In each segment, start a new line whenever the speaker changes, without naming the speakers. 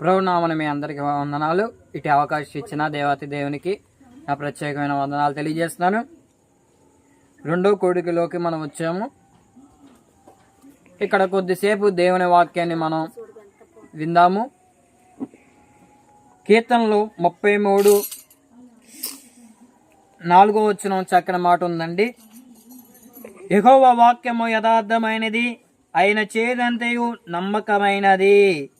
ప్రభునామని మీ అందరికీ వందనాలు. ఇటు అవకాశం ఇచ్చిన దేవాతి దేవునికి నా ప్రత్యేకమైన వందనాలు తెలియజేస్తున్నాను. రెండో కోడికలోకి మనం వచ్చాము. ఇక్కడ కొద్దిసేపు దేవుని వాక్యాన్ని మనం విందాము. కీర్తనలు ముప్పై మూడు నాలుగో వచ్చిన చక్కని మాట ఉందండి. ఎహోవ వాక్యము యథార్థమైనది ఆయన చేదంతయు నమ్మకమైనది.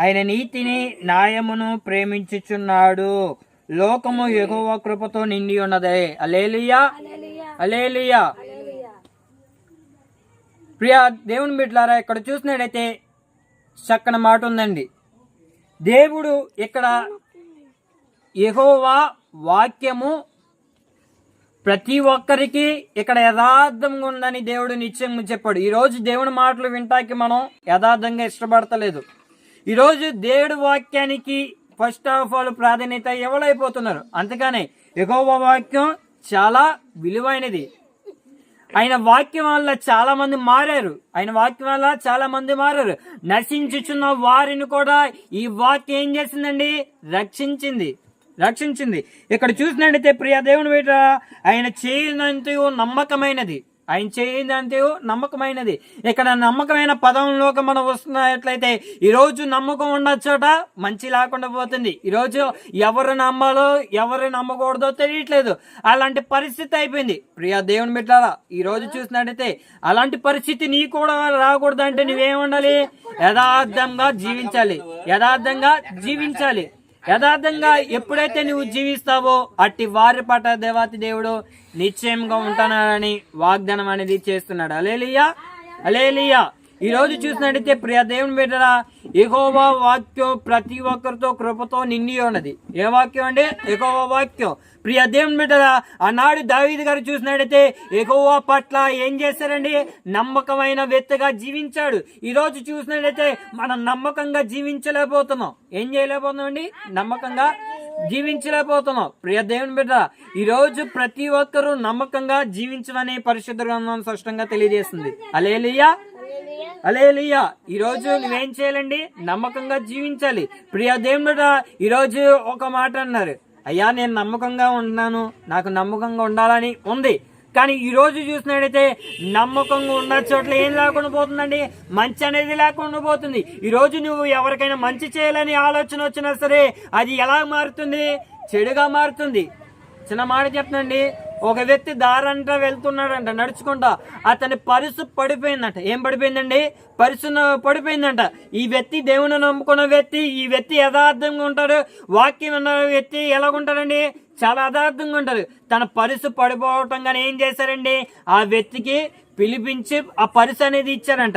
ఆయన నీతిని న్యాయమును ప్రేమించుచున్నాడు. లోకము ఎగువ కృపతో నిండి ఉన్నదే. అలేలియా అలేలియా ప్రియా దేవుని బిడ్డలారా ఇక్కడ చూసినట్టయితే చక్కని మాట ఉందండి. దేవుడు ఇక్కడ యెహోవా వాక్యము ప్రతి ఒక్కరికి ఇక్కడ యథార్థంగా ఉందని దేవుడు నిశ్చయంగా చెప్పాడు. ఈరోజు దేవుని మాటలు వింటాకి మనం యథార్థంగా ఇష్టపడతలేదు. ఈరోజు దేవుడు వాక్యానికి ఫస్ట్ ఆఫ్ ఆల్ ప్రాధాన్యత ఎవరైపోతున్నారు అందుకనే ఎగోవ వాక్యం చాలా విలువైనది. ఆయన వాక్యం వల్ల చాలా మంది మారారు. ఆయన వాక్యం వల్ల చాలా మంది మారారు. నశించుచున్న వారిని కూడా ఈ వాక్యం ఏం చేసిందండి? రక్షించింది. రక్షించింది. ఇక్కడ చూసినట్టయితే ప్రియ దేవుని వేట ఆయన చేయనంతయు నమ్మకమైనది. ఆయన చేయనంతయు నమ్మకమైనది. ఇక్కడ నమ్మకమైన పదంలోకి మనం వస్తున్నట్లయితే ఈరోజు నమ్మకం ఉన్న చోట మంచి లేకుండా పోతుంది. ఈరోజు ఎవరు నమ్మాలో ఎవరు నమ్మకూడదో తెలియట్లేదు. అలాంటి పరిస్థితి అయిపోయింది. ప్రియ దేవుని బిడ్డారా ఈ రోజు చూసినట్టయితే అలాంటి పరిస్థితి నీ కూడా రాకూడదు అంటే యథార్థంగా జీవించాలి. యథార్థంగా జీవించాలి. యథార్థంగా ఎప్పుడైతే నువ్వు జీవిస్తావో అట్టి వారి పట దేవాతి దేవుడు నిశ్చయంగా ఉంటున్నాడని వాగ్దానం అనేది చేస్తున్నాడు. అలేలియా అలేలియా ఈ రోజు చూసినట్టయితే ప్రియ దేవుని బిడ్డరా ఎగోవా వాక్యం ప్రతి ఒక్కరితో కృపతో నిండి ఉన్నది. ఏ వాక్యం అంటే ఎగోవా వాక్యం. ప్రియ దేవుని బిడ్డరా ఆనాడు దావీదు గారు చూసినట్టయితే ఎగోవా పట్ల ఏం చేశారండి? నమ్మకమైన వ్యక్తిగా జీవించాడు. ఈ రోజు చూసినట్టయితే మనం నమ్మకంగా జీవించలేకపోతున్నాం. ఏం చేయలేకపోతున్నాం అండి? నమ్మకంగా జీవించలేకపోతున్నాం. ప్రియ దేవుని బిడ్డ ఈరోజు ప్రతి ఒక్కరూ నమ్మకంగా జీవించమని పరిశుద్ధ గ్రంథం స్పష్టంగా తెలియజేస్తుంది. అలేలియా అలేలియా ఈరోజు నువ్వేం చేయాలండి? నమ్మకంగా జీవించాలి. ప్రియ ఈరోజు ఒక మాట అన్నారు. అయ్యా నేను నమ్మకంగా ఉన్నాను నాకు నమ్మకంగా ఉండాలని ఉంది. కానీ ఈరోజు చూసినట్టయితే నమ్మకంగా ఉన్న చోట్ల ఏం లేకుండా పోతుందండి? మంచి అనేది లేకుండా పోతుంది. ఈరోజు నువ్వు ఎవరికైనా మంచి చేయాలని ఆలోచన వచ్చినా సరే అది ఎలా మారుతుంది? చెడుగా మారుతుంది. చిన్న మాట చెప్తానండి ఒక వ్యక్తి దారంట వెళ్తున్నాడంట నడుచుకుంటా. అతని పరుసు పడిపోయిందంట. ఏం పడిపోయిందండి? పరుసు పడిపోయిందంట. ఈ వ్యక్తి దేవుని నమ్ముకున్న వ్యక్తి ఈ వ్యక్తి యథార్థంగా ఉంటాడు. వాక్యం ఉన్న వ్యక్తి ఎలాగుంటాడండి? చాలా యథార్థంగా ఉంటారు తన పరుసు పడిపోవటం కానీ ఏం చేశారండి? ఆ వ్యక్తికి పిలిపించి ఆ పరుసు అనేది ఇచ్చారంట.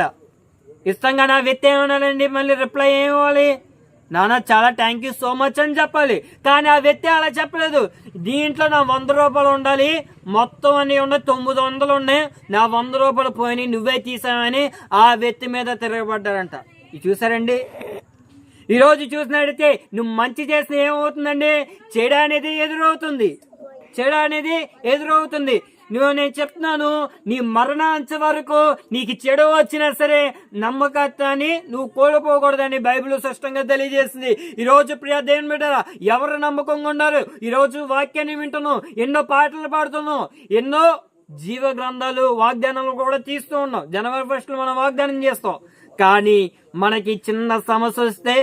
ఇష్టంగా ఆ వ్యక్తి ఏమన్నాడండి? మళ్ళీ రిప్లై ఏం నాన్న చాలా థ్యాంక్ యూ సో మచ్ అని చెప్పాలి. కానీ ఆ వ్యక్తి అలా చెప్పలేదు. దీంట్లో నా వంద రూపాయలు ఉండాలి. మొత్తం అన్ని ఉన్నాయి. తొమ్మిది వందలు ఉన్నాయి. నా వంద రూపాయలు పోయినాయి. నువ్వే తీసావని ఆ వ్యక్తి మీద తిరగబడ్డారంట చూసారండి? ఈరోజు చూసినట్టయితే నువ్వు మంచి చేసిన ఏమవుతుందండి? చెడు అనేది ఎదురవుతుంది. చెడు అనేది ఎదురవుతుంది. నువ్వు నేను చెప్తున్నాను నీ మరణాంచ వరకు నీకు చెడు వచ్చినా సరే నమ్మకత్వాన్ని నువ్వు కోల్పోకూడదని బైబిల్ స్పష్టంగా తెలియజేసింది. ఈరోజు రోజు ప్రియ దేవుని బిడ్డ ఎవరు నమ్మకంగా ఉన్నారు? ఈరోజు వాక్యాన్ని వింటును ఎన్నో పాటలు పాడుతున్నావు ఎన్నో జీవ గ్రంథాలు వాగ్దానాలు కూడా తీస్తూ ఉన్నాం. జనవరి ఫస్ట్లో మనం వాగ్దానం చేస్తాం. కానీ మనకి చిన్న సమస్య వస్తే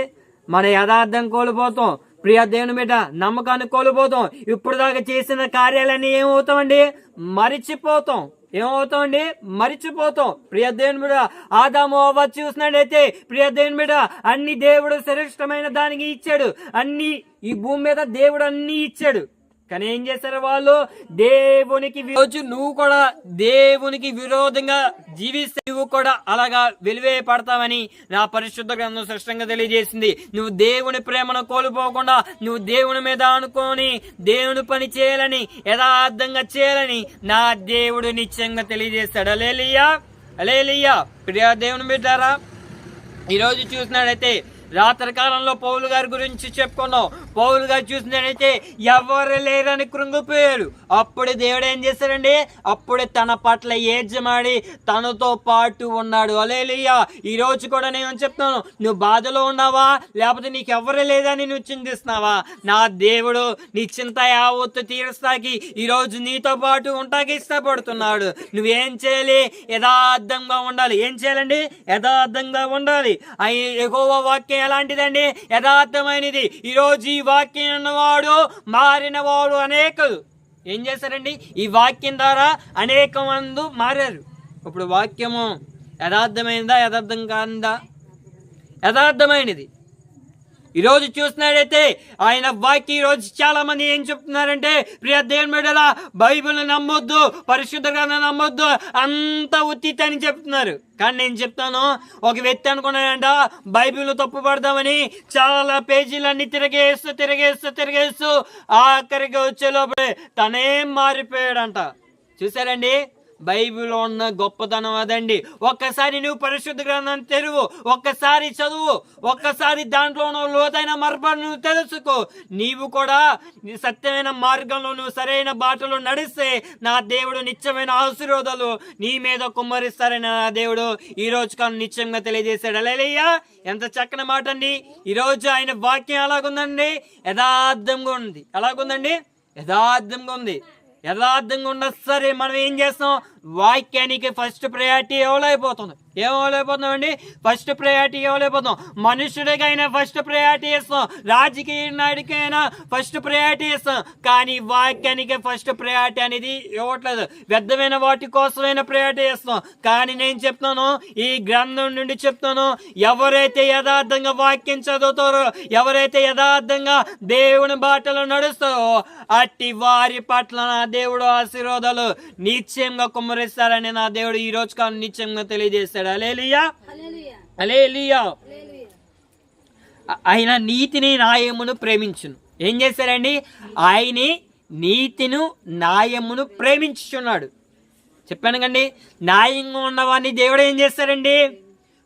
మన యథార్థం కోల్పోతాం. ప్రియ దేవుని బిడ్డ నమ్మకాన్ని కోల్పోతాం. ఇప్పుడు దాకా చేసిన కార్యాలన్నీ ఏమవుతామండి? మరిచిపోతాం. ఏమవుతామండి? మరిచిపోతాం. ప్రియ దేవుని బిడ ఆదాము అవ్వ చూసినట్టయితే ప్రియ దేవుని బిడ అన్ని దేవుడు శ్రేష్టమైన దానికి ఇచ్చాడు. అన్ని ఈ భూమి మీద దేవుడు అన్ని ఇచ్చాడు. కానీ ఏం చేశారు వాళ్ళు? దేవునికి రోజు నువ్వు కూడా దేవునికి విరోధంగా జీవిస్తే నువ్వు కూడా అలాగా వెలివే పడతావని నా పరిశుద్ధ గ్రంథం స్పష్టంగా తెలియజేసింది. నువ్వు దేవుని ప్రేమను కోల్పోకుండా నువ్వు దేవుని మీద అనుకోని దేవుని పని చేయాలని యథార్థంగా చేయాలని నా దేవుడు నిశ్చయంగా తెలియజేస్తాడు. అలేలియా అలేలియా ప్రియా దేవుని బిడ్డారా ఈరోజు చూసినాడైతే రాత్రి కాలంలో పౌలు గారి గురించి చెప్పుకున్నాం. పౌలు గారు చూసినట్టయితే ఎవరు లేరని కృంగిపోయారు. అప్పుడు దేవుడు ఏం చేశాడండి? అప్పుడే తన పట్ల ఏజమాడి తనతో పాటు ఉన్నాడు. అలేలియా ఈ రోజు కూడా నేను చెప్తాను. నువ్వు బాధలో ఉన్నావా? లేకపోతే నీకు ఎవరు లేదని నువ్వు చింతిస్తున్నావా? నా దేవుడు నీ చింత యావత్తు తీరుస్తాకి ఈరోజు నీతో పాటు ఉంటాకి ఇష్టపడుతున్నాడు. నువ్వేం చేయాలి? యథార్థంగా ఉండాలి. ఏం చేయాలండి? యథార్థంగా ఉండాలి. ఎక్కువ వాక్యం ఎలాంటిదండి? యథార్థమైనది. ఈరోజు ఈ వాక్యం ఉన్నవాడు మారిన వాడు అనేకలు. ఏం చేశారండి? ఈ వాక్యం ద్వారా అనేక మందు మారారు. ఇప్పుడు వాక్యము యథార్థమైనదా యథార్థం కాందా యథార్థమైనది. ఈరోజు చూసినట్టయితే ఆయన వాక్య ఈరోజు చాలా మంది ఏం చెప్తున్నారంటే ప్రియ దేవుని బిడ్డలా బైబిల్ని నమ్మొద్దు పరిశుద్ధ గ్రంథం నమ్మొద్దు అంత ఉత్తిత్ అని చెప్తున్నారు. కానీ నేను చెప్తాను ఒక వ్యక్తి అనుకున్నాడంట బైబిల్ తప్పు పడదామని చాలా పేజీలన్నీ తిరగేస్తూ తిరగేస్తూ తిరగేస్తూ ఆఖరికి వచ్చే లోపలే తనేం మారిపోయాడంట. చూసారండి బైబిల్లో ఉన్న గొప్పతనం అదండి. ఒక్కసారి నువ్వు పరిశుద్ధ గ్రంథం తెరువు ఒక్కసారి చదువు ఒక్కసారి దాంట్లో ఉన్న లోతైన మర్మాన్ని నువ్వు తెలుసుకో. నీవు కూడా సత్యమైన మార్గంలో నువ్వు సరైన బాటలో నడిస్తే నా దేవుడు నిత్యమైన ఆశీర్వాదాలు నీ మీద కుమ్మరిస్తారని నా దేవుడు ఈ రోజు కాను నిత్యంగా తెలియజేశాడు. అలేయ్యా ఎంత చక్కని మాట అండి. ఈరోజు ఆయన వాక్యం ఎలాగుందండి? యథార్థంగా ఉంది. ఎలాగుందండి? యథార్థంగా ఉంది. యథార్థంగా ఉన్నా సరే మనం ఏం చేస్తాం? వాక్యానికి ఫస్ట్ ప్రయారిటీ ఎవరైపోతుంది ఏమవలేకపోతున్నామండి ఫస్ట్ ప్రయారిటీ ఇవ్వలేకపోతున్నాం. మనుషుడికైనా ఫస్ట్ ప్రయారిటీ ఇస్తాం. రాజకీయ నాయుడికైనా ఫస్ట్ ప్రయారిటీ ఇస్తాం. కానీ వాక్యానికి ఫస్ట్ ప్రయారిటీ అనేది ఇవ్వట్లేదు. వ్యర్థమైన వాటి కోసమైనా ప్రయారిటీ ఇస్తాం. కానీ నేను చెప్తాను ఈ గ్రంథం నుండి చెప్తాను ఎవరైతే యథార్థంగా వాక్యం చదువుతారో ఎవరైతే యథార్థంగా దేవుని బాటలో నడుస్తారో అట్టి వారి పట్ల నా దేవుడు ఆశీర్వాదాలు నిశ్చయంగా కుమ్మరిస్తారని నా దేవుడు ఈ రోజు కాలం నిశ్చయంగా తెలియజేస్తాడు. అలేలియా అలేలియా ఆయన నీతిని న్యాయమును ప్రేమించును. ఏం చేశారండి? ఆయని నీతిను న్యాయమును ప్రేమించుచున్నాడు. చెప్పాను కండి న్యాయంగా ఉన్నవాడిని దేవుడు ఏం చేస్తారండి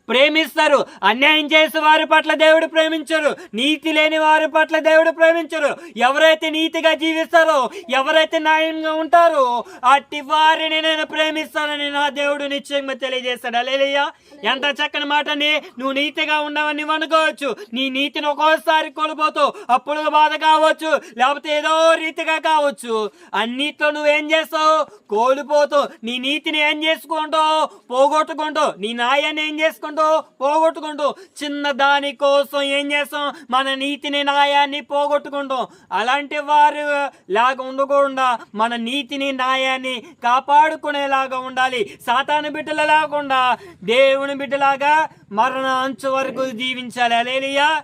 ప్రేమిస్తారు. అన్యాయం చేసే వారి పట్ల దేవుడు ప్రేమించరు. నీతి లేని వారి పట్ల దేవుడు ప్రేమించరు. ఎవరైతే నీతిగా జీవిస్తారో ఎవరైతే న్యాయంగా ఉంటారో అట్టి వారిని నేను ప్రేమిస్తానని నా దేవుడు నిశ్చయంగా తెలియజేస్తాడు. అలేలయ్యా ఎంత చక్కని మాటని. నువ్వు నీతిగా ఉండవని నువ్వు అనుకోవచ్చు. నీ నీతిని ఒక్కోసారి కోల్పోతావు అప్పుడు బాధ కావచ్చు. లేకపోతే ఏదో రీతిగా కావచ్చు. అన్నిట్లో నువ్వేం చేస్తావు? కోల్పోతావు నీ నీతిని ఏం చేసుకుంటావు? పోగొట్టుకుంటావు. నీ న్యాయాన్ని ఏం చేసుకుంటావు? పోగొట్టుకుంటావు చిన్న దాని కోసం ఏం చేస్తాం? మన నీతిని న్యాయాన్ని పోగొట్టుకుంటాం. అలాంటి వారు లాగా ఉండకుండా మన నీతిని న్యాయాన్ని కాపాడుకునేలాగా ఉండాలి. సాతాను బిడ్డల లేకుండా దేవుని బిడ్డలాగా మరణ అంచు వరకు జీవించాలి. అలేలియా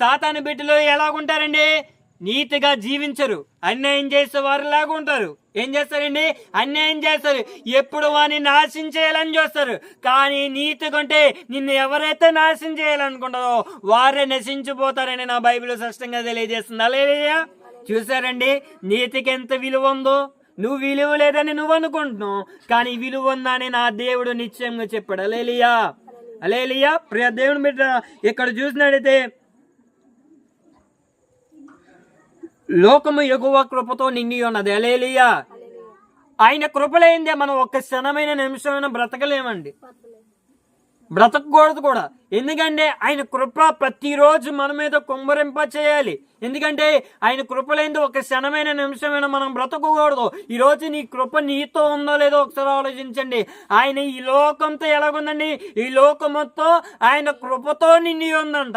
సాతాను బిడ్డలు ఎలాగుంటారండి? నీతిగా జీవించరు. అన్యాయం చేసే వారు లాగా ఉంటారు ఏం చేస్తారండి? అన్యాయం చేస్తారు. ఎప్పుడు వాని నాశనం చేయాలని చూస్తారు. కానీ నీతి కొంటే నిన్ను ఎవరైతే నాశనం చేయాలనుకుంటారో వారే నశించిపోతారని నా బైబిల్ స్పష్టంగా తెలియజేస్తుంది. అలా చూసారండి నీతికి ఎంత విలువ ఉందో. నువ్వు విలువ లేదని నువ్వు అనుకుంటున్నావు. కానీ విలువ ఉందని నా దేవుడు నిశ్చయంగా చెప్పాడు. అలేలియా అలేలియా ప్రియ దేవుడు బిడ్డ ఇక్కడ చూసినట్టయితే లోకము ఎగువ కృపతో నిండి ఉన్నది. అలేలియా ఆయన కృపలేందే మనం ఒక్క క్షణమైన నిమిషమైన బ్రతకలేమండి. బ్రతకూడదు కూడా. ఎందుకంటే ఆయన కృప ప్రతిరోజు మన మీద కుమ్మరింప చేయాలి. ఎందుకంటే ఆయన కృపలేంది ఒక క్షణమైన నిమిషమైన మనం బ్రతకూడదు ఈరోజు నీ కృప నీతో ఉందో లేదో ఒకసారి ఆలోచించండి. ఆయన ఈ లోకంతో ఎలాగుందండి? ఈ లోకముతో ఆయన కృపతో నిండి ఉందంట.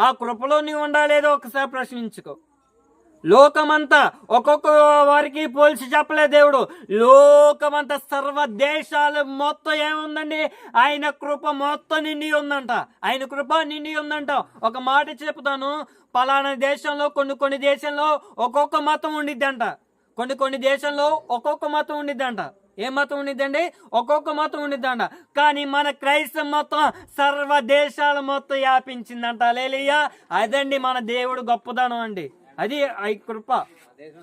ఆ కృపలో నీవు ఉండా లేదో ఒకసారి ప్రశ్నించుకో. లోకమంతా ఒక్కొక్క వారికి పోల్చి చెప్పలే దేవుడు. లోకమంతా సర్వ దేశాలు మొత్తం ఏముందండి? ఆయన కృప మొత్తం నిండి ఉందంట. ఆయన కృప నిండి ఉందంట. ఒక మాట చెప్తాను. పలానా దేశంలో కొన్ని కొన్ని దేశంలో ఒక్కొక్క మతం ఉండిద్దంట. కొన్ని కొన్ని దేశంలో ఒక్కొక్క మతం ఉండిద్దంట. ఏ మతం ఉండిద్దండి? ఒక్కొక్క మతం ఉండిద్దంట. కానీ మన క్రైస్తవ మొత్తం సర్వ దేశాల మొత్తం వ్యాపించిందంట. లేలియా అదండి మన దేవుడు గొప్పదనం అండి. అది ఆ కృప.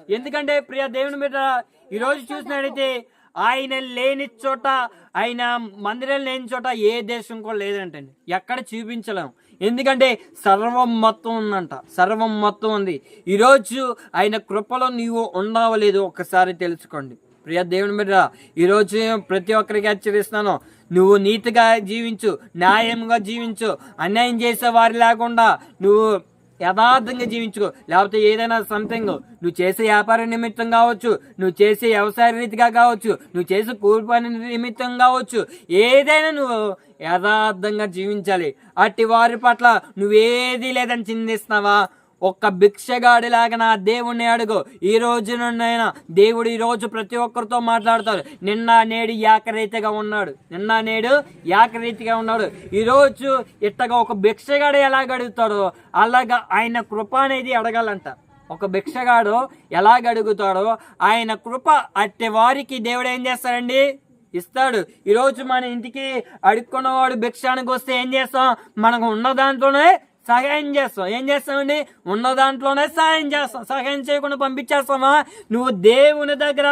ఎందుకంటే ప్రియ దేవుని మీద ఈరోజు చూసినట్టయితే ఆయన లేని చోట ఆయన మందిరం లేని చోట ఏ దేశం కూడా లేదంటండి. ఎక్కడ చూపించలేము. ఎందుకంటే సర్వం మొత్తం ఉందంట. సర్వం మొత్తం ఉంది. ఈరోజు ఆయన కృపలో నీవు ఉండవలేదు ఒక్కసారి తెలుసుకోండి. ప్రియ దేవుని మీద ఈరోజు ప్రతి ఒక్కరికి హెచ్చరిస్తున్నాను. నువ్వు నీతిగా జీవించు న్యాయంగా జీవించు. అన్యాయం చేసే వారి లేకుండా నువ్వు యథార్థంగా జీవించుకో. లేకపోతే ఏదైనా సంథింగ్ నువ్వు చేసే వ్యాపార నిమిత్తం కావచ్చు నువ్వు చేసే వ్యవసాయ రీతిగా కావచ్చు నువ్వు చేసే కూలి పని నిమిత్తం కావచ్చు ఏదైనా నువ్వు యథార్థంగా జీవించాలి. అట్టి వారి పట్ల నువ్వేది లేదని చిందిస్తున్నావా ఒక్క భిక్షగాడిలాగా నా దేవుణ్ణి అడుగు. ఈ రోజు నుండైనా దేవుడు ఈరోజు ప్రతి ఒక్కరితో మాట్లాడతాడు. నిన్న నేడు ఏకరీతిగా ఉన్నాడు. నిన్న నేడు ఏకరీతిగా ఉన్నాడు. ఈరోజు ఇట్టగా ఒక భిక్షగాడు ఎలా అడుగుతాడో అలాగా ఆయన కృప అనేది అడగాలంట. ఒక భిక్షగాడు ఎలా అడుగుతాడో ఆయన కృప అట్టి వారికి దేవుడు ఏం చేస్తాడండి? ఇస్తాడు. ఈరోజు మన ఇంటికి అడుక్కున్నవాడు భిక్షానికి వస్తే ఏం చేస్తాం? మనకు ఉన్న దాంట్లోనే సహాయం చేస్తాం ఏం చేస్తామండి? ఉన్న దాంట్లోనే సహాయం చేస్తాం. సహాయం చేయకుండా పంపించేస్తామా? నువ్వు దేవుని దగ్గర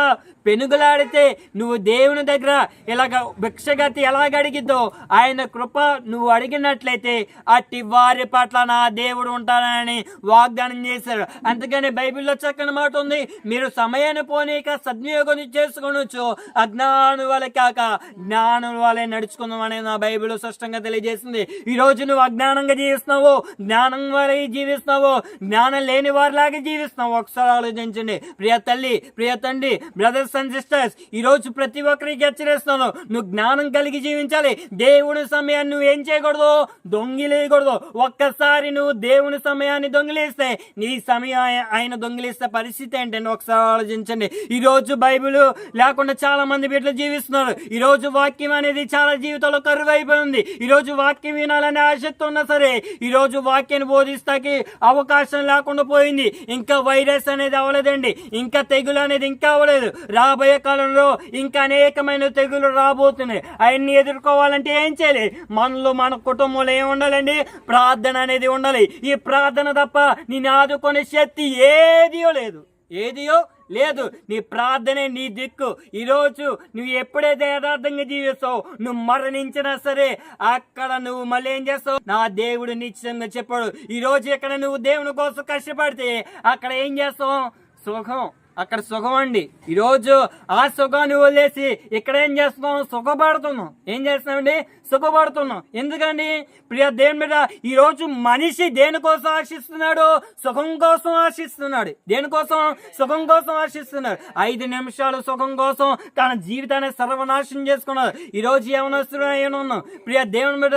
పెనుగులాడితే నువ్వు దేవుని దగ్గర ఇలాగ భిక్షగతి ఎలాగ అడిగిద్దో ఆయన కృప నువ్వు అడిగినట్లయితే అట్టి వారి పట్ల నా దేవుడు ఉంటానని వాగ్దానం చేశారు అందుకని బైబిల్లో చక్కని మాట ఉంది. మీరు సమయాన్ని పోనీక సద్వినియోగం చేసుకోవచ్చు అజ్ఞానం వల్ల కాక జ్ఞానం వల్లే నడుచుకుందాం అనేది నా బైబిల్ స్పష్టంగా తెలియజేసింది. ఈ రోజు నువ్వు అజ్ఞానంగా జీవిస్తున్నావు. జ్ఞానం వల్ల జీవిస్తున్నావు జ్ఞానం లేని వారిలాగే జీవిస్తున్నావు ఒకసారి ఆలోచించండి. ప్రియ తల్లి ప్రియ తండ్రి బ్రదర్స్ అండ్ సిస్టర్స్ ఈ రోజు ప్రతి ఒక్కరికి హెచ్చరిస్తున్నాను. నువ్వు జ్ఞానం కలిగి జీవించాలి. దేవుని సమయాన్ని నువ్వు ఏం చేయకూడదు? దొంగిలేయకూడదు. ఒక్కసారి నువ్వు దేవుని సమయాన్ని దొంగిలిస్తే నీ సమయం ఆయన దొంగిలిస్తే పరిస్థితి ఏంటంటే ఒకసారి ఆలోచించండి. ఈ రోజు బైబిల్ లేకుండా చాలా మంది బిడ్డలు జీవిస్తున్నారు. ఈ రోజు వాక్యం అనేది చాలా జీవితంలో కరువు అయిపోయింది ఈరోజు వాక్యం వినాలనే ఆసక్తి ఉన్నా సరే ఈ రోజు వాక్యాన్ని బోధిస్తాకి అవకాశం లేకుండా పోయింది. ఇంకా వైరస్ అనేది అవ్వలేదండి. ఇంకా తెగులు అనేది ఇంకా అవ్వలేదు. రాబోయే కాలంలో ఇంకా అనేకమైన తెగులు రాబోతున్నాయి. అవన్నీ ఎదుర్కోవాలంటే ఏం చేయాలి? మనలో మన కుటుంబంలో ఏం ఉండాలండి? ప్రార్థన అనేది ఉండాలి. ఈ ప్రార్థన తప్ప నేను ఆదుకునే శక్తి ఏదియో లేదు. ఏదియో లేదు నీ ప్రార్థనే నీ దిక్కు. ఈరోజు నువ్వు ఎప్పుడైతే యథార్థంగా జీవిస్తావు నువ్వు మరణించినా సరే అక్కడ నువ్వు మళ్ళీ ఏం చేస్తావు? నా దేవుడు నిశ్చయంగా చెప్పాడు. ఈరోజు ఇక్కడ నువ్వు దేవుని కోసం కష్టపడితే అక్కడ ఏం చేస్తావు? సుఖం. అక్కడ సుఖం అండి. ఈరోజు ఆ సుఖాన్ని వదిలేసి ఇక్కడ ఏం చేస్తున్నాం సుఖపడుతున్నాం ఏం చేస్తున్నామండి సుఖపడుతున్నాం ఎందుకండి? ప్రియ దేవుని మీద ఈ రోజు మనిషి దేనికోసం ఆశిస్తున్నాడు? సుఖం కోసం ఆశిస్తున్నాడు. దేనికోసం? సుఖం కోసం ఆశిస్తున్నాడు. ఐదు నిమిషాలు సుఖం కోసం తన జీవితాన్ని సర్వనాశనం చేసుకున్నాడు. ఈ రోజు ఏమనొస్తున్నా ఏమన్నా ప్రియ దేవుని మీద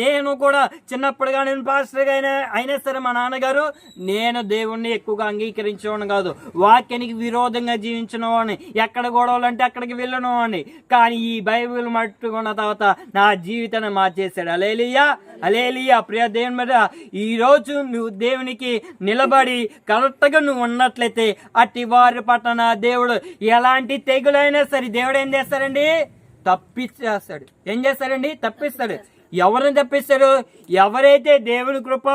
నేను కూడా చిన్నప్పుడుగా నేను పాస్టర్గా అయినా అయినా సరే మా నాన్నగారు నేను దేవుణ్ణి ఎక్కువగా అంగీకరించేవాడు కాదు. వాక్యానికి విరోధంగా జీవించిన వాడిని ఎక్కడ గొడవలు అంటే అక్కడికి వెళ్ళను అని కానీ ఈ బైబిల్ మట్టుకున్న తర్వాత నా జీవితాన్ని మార్చేశాడు. అలేలియా అలేలియా ప్రియ దేవుని మీద ఈరోజు నువ్వు దేవునికి నిలబడి కరెక్ట్గా నువ్వు ఉన్నట్లయితే అట్టి వారి పట్ల దేవుడు ఎలాంటి తెగులైనా సరే దేవుడు ఏం చేస్తారండి తప్పించేస్తాడు ఏం చేస్తారండి తప్పిస్తాడు. ఎవరిని తప్పిస్తాడు? ఎవరైతే దేవుని కృప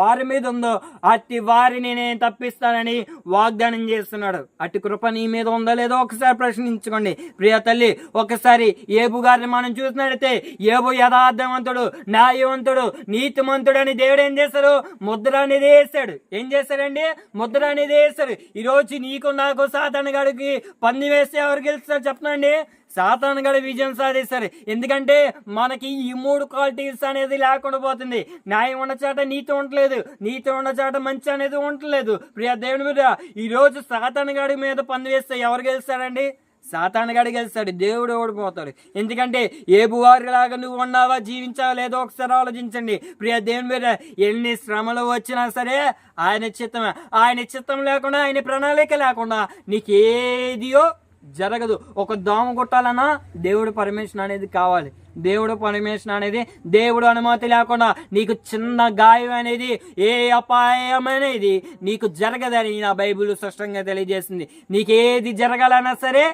వారి మీద ఉందో అట్టి వారిని నేను తప్పిస్తానని వాగ్దానం చేస్తున్నాడు. అట్టి కృప నీ మీద ఉందో లేదో ఒకసారి ప్రశ్నించుకోండి. ప్రియ తల్లి ఒకసారి ఏబు గారిని మనం చూసినట్లయితే ఏబు యథార్థవంతుడు న్యాయవంతుడు నీతిమంతుడు అని దేవుడు ఏం చేశారు ముద్ర అనేది వేస్తాడు ఏం చేశాడండి? ముద్ర అనేది వేస్తాడు ఈరోజు నీకు నాకు సాధారణ గారికి పంది వేస్తే ఎవరు గెలుస్తారు? చెప్పనండి. సాతాన్ గడ విజయం సాధిస్తారు. ఎందుకంటే మనకి ఈ మూడు క్వాలిటీస్ అనేది లేకుండా పోతుంది. న్యాయం ఉన్న చాట నీతి ఉండలేదు. నీతి ఉన్న చాట మంచి అనేది ఉండలేదు. ప్రియ దేవుని మీద ఈరోజు సాతాన్ గడి మీద పంది వేస్తే ఎవరు గెలుస్తారండి? సాతాన్ గెలుస్తాడు. దేవుడు ఓడిపోతాడు. ఎందుకంటే ఏ బువారిలాగా నువ్వు ఉన్నావా జీవించావా లేదో ఒకసారి ఆలోచించండి. ప్రియ దేవుని మీద ఎన్ని శ్రమలు వచ్చినా సరే ఆయన చిత్తమే. ఆయన చిత్తం లేకుండా ఆయన ప్రణాళిక లేకుండా నీకేదియో జరగదు. ఒక దోమ కొట్టాలన్నా దేవుడు పర్మిషన్ అనేది కావాలి. దేవుడు పర్మిషన్ అనేది దేవుడు అనుమతి లేకుండా నీకు చిన్న గాయం అనేది ఏ అపాయం అనేది నీకు జరగదని నా బైబిల్ స్పష్టంగా తెలియజేసింది. నీకు ఏది జరగాలన్నా సరే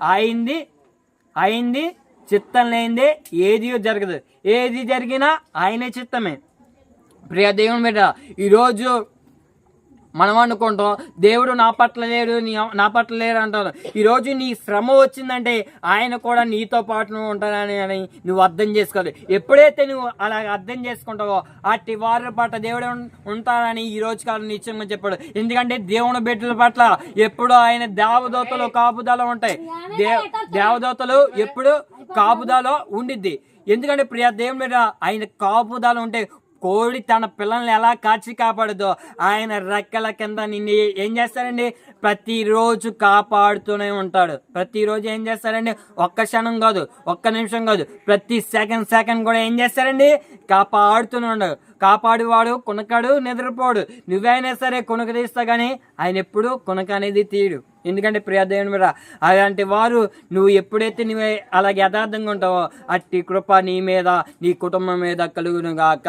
అయింది అయింది చిత్తం లేనిదే ఏది జరగదు. ఏది జరిగినా ఆయనే చిత్తమే. ప్రియ దేవుని బిడ్డ ఈరోజు మనం అనుకుంటాం దేవుడు నా పట్ల లేడు నీ నా పట్ల లేడు అంటారు. ఈరోజు నీ శ్రమ వచ్చిందంటే ఆయన కూడా నీతో పాటు ఉంటానని అని నువ్వు అర్థం చేసుకోవాలి. ఎప్పుడైతే నువ్వు అలా అర్థం చేసుకుంటావో అట్టి వారి పట్ల దేవుడు ఉంటానని ఈ రోజు కాలం నిశ్చయంగా చెప్పాడు. ఎందుకంటే దేవుని బిడ్డల పట్ల ఎప్పుడు ఆయన దేవదూతలు కాపుదాలో ఉంటాయి. దేవ దేవదూతలు ఎప్పుడు కాపుదలో ఉండిద్ది. ఎందుకంటే ప్రియ దేవుని మీద ఆయన కాపుదాలు ఉంటే కోడి తన పిల్లల్ని ఎలా కాచి కాపాడుదో ఆయన రెక్కల కింద నిన్ను ఏం చేస్తారండి? ప్రతిరోజు కాపాడుతూనే ఉంటాడు. ప్రతిరోజు ఏం చేస్తారండి? ఒక్క క్షణం కాదు ఒక్క నిమిషం కాదు ప్రతి సెకండ్ సెకండ్ కూడా ఏం చేస్తారండి? కాపాడుతూనే ఉండడు కాపాడువాడు కొనకాడు నిద్రపోడు. నువ్వైనా సరే కొనుక తీస్తా కానీ ఆయన ఎప్పుడు కొనక అనేది తీయడు. ఎందుకంటే ప్రియ దేవుని మీద అలాంటి వారు నువ్వు ఎప్పుడైతే నువ్వు అలాగే యథార్థంగా ఉంటావో అట్టి కృప నీ మీద నీ కుటుంబం మీద కలుగును గాక.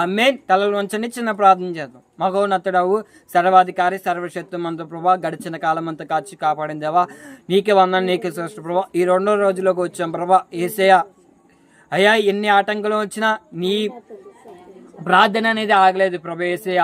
ఆమె తలలు వంచని చిన్న ప్రార్థన చేద్దాం. మగోన్నతుడవు సర్వాధికారి సర్వశక్తి మంత ప్రభా గడిచిన కాలం అంతా కాచి కాపాడిందేవా నీకే వందన నీకే శ్రేష్ఠ ప్రభా. ఈ రెండో రోజులోకి వచ్చాం ప్రభా ఏసయ అయ్యా ఎన్ని ఆటంకాలు వచ్చినా నీ ప్రార్థన అనేది ఆగలేదు ప్రభా ఏసయ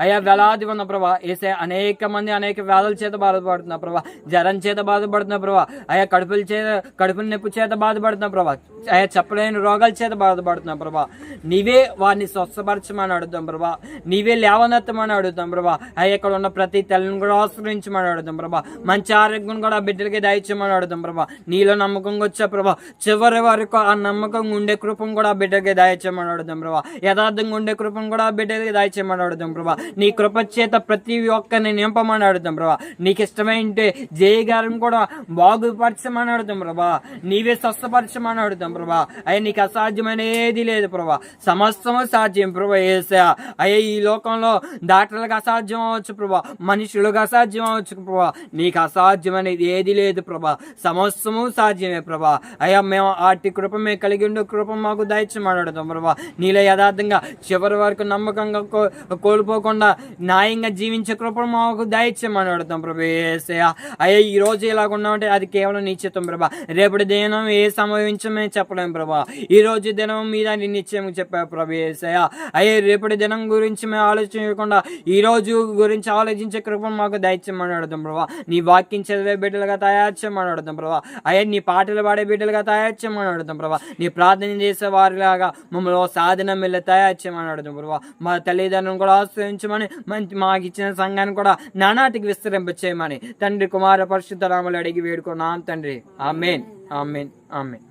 అయ్యా వేలాది ఉన్న ప్రభా ఏసే అనేక మంది అనేక వ్యాధుల చేత బాధపడుతున్న ప్రభా. జ్వరం చేత బాధపడుతున్న ప్రభా. అయ్యా కడుపుల చేత కడుపుల నొప్పి చేత బాధపడుతున్నా ప్రభా. అయ్యా చెప్పలేని రోగాల చేత బాధపడుతున్నా ప్రభా. నీవే వారిని స్వస్థపరచమని అడుగుతాం ప్రభా. నీవే లేవనెత్తమని అడుగుతాం ప్రభా. అయ్యా ఇక్కడ ఉన్న ప్రతి తల్లిని కూడా ఆశ్రయించమని అడుగుతాం ప్రభా. మంచి ఆరోగ్యం కూడా ఆ బిడ్డలకి దయచేయమని అడుగుతాం ప్రభా. నీలో నమ్మకంగా వచ్చా ప్రభా. చివరి వరకు ఆ నమ్మకం ఉండే కృపం కూడా బిడ్డకి దయచేయమని అడుగుతాం ప్రభా. యథార్థంగా ఉండే కృపం కూడా బిడ్డలకి బిడ్డకి దయచేయమని అడుగుతాం ప్రభా. నీ కృప చేత ప్రతి ఒక్కరిని నింపమని అడుగుతాం ప్రభా. నీకు ఇష్టమైంటే జయ గారిని కూడా బాగుపరచమని అడుగుతాం ప్రభా. నీవే స్వస్థపరచమని అడుగుతాం ప్రభా. అయ్యా నీకు అసాధ్యం ఏది లేదు ప్రభా. సమస్తము సాధ్యం ప్రభా ఏసా అయ్యా ఈ లోకంలో డాక్టర్లకు అసాధ్యం అవ్వచ్చు ప్రభా. మనుషులకు అసాధ్యం అవ్వచ్చు ప్రభా. నీకు అసాధ్యం అనేది ఏది లేదు ప్రభా. సమస్తము సాధ్యమే ప్రభా. అయ్యా మేము ఆటి కృప మేము కలిగి ఉండే కృప మాకు దయచమని అడుగుతాం ప్రభా. నీలో యథార్థంగా చివరి వరకు నమ్మకంగా కో- కోల్పోకుండా న్యాయంగా జీవించే కృప మాకు దయచేయమని అడుగుతాం ప్రభా ఏసయ అయ్యా ఈ రోజు ఇలాగ ఉన్నామంటే అది కేవలం నిశ్చితం ప్రభా. రేపటి దినం ఏ సంభవించమే చెప్పలేం ప్రభా. ఈ రోజు దినం మీద నీ నిశ్చయం చెప్పా ప్రభా ఏసయ అయ్యే రేపటి దినం గురించి మేము ఆలోచించకుండా ఈ రోజు గురించి ఆలోచించే కృపను మాకు దయచేయమని అడుగుతాం ప్రభా. నీ వాక్యం చదివే బిడ్డలుగా తయారు చేయమని అడుగుతాం ప్రభా. అయ్యా నీ పాటలు పాడే బిడ్డలుగా తయారు చేయమని అడుగుతాం ప్రభా. నీ ప్రార్థన చేసే వారిలాగా మమ్మల్ని సాధన మిల్ల తయారు చేయమని అడుగుతాం ప్రభా. మా తల్లిదండ్రులను కూడా ఆశ్రయించమని మంచి మాకు ఇచ్చిన సంఘాన్ని కూడా నానాటికి విస్తరింపచేయమని. తండ్రి కుమార పరిశుద్ధ రాములు అడిగి వేడుకున్నాం తండ్రి. ఆమెన్. ఆమెన్. ఆమెన్.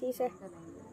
తీసే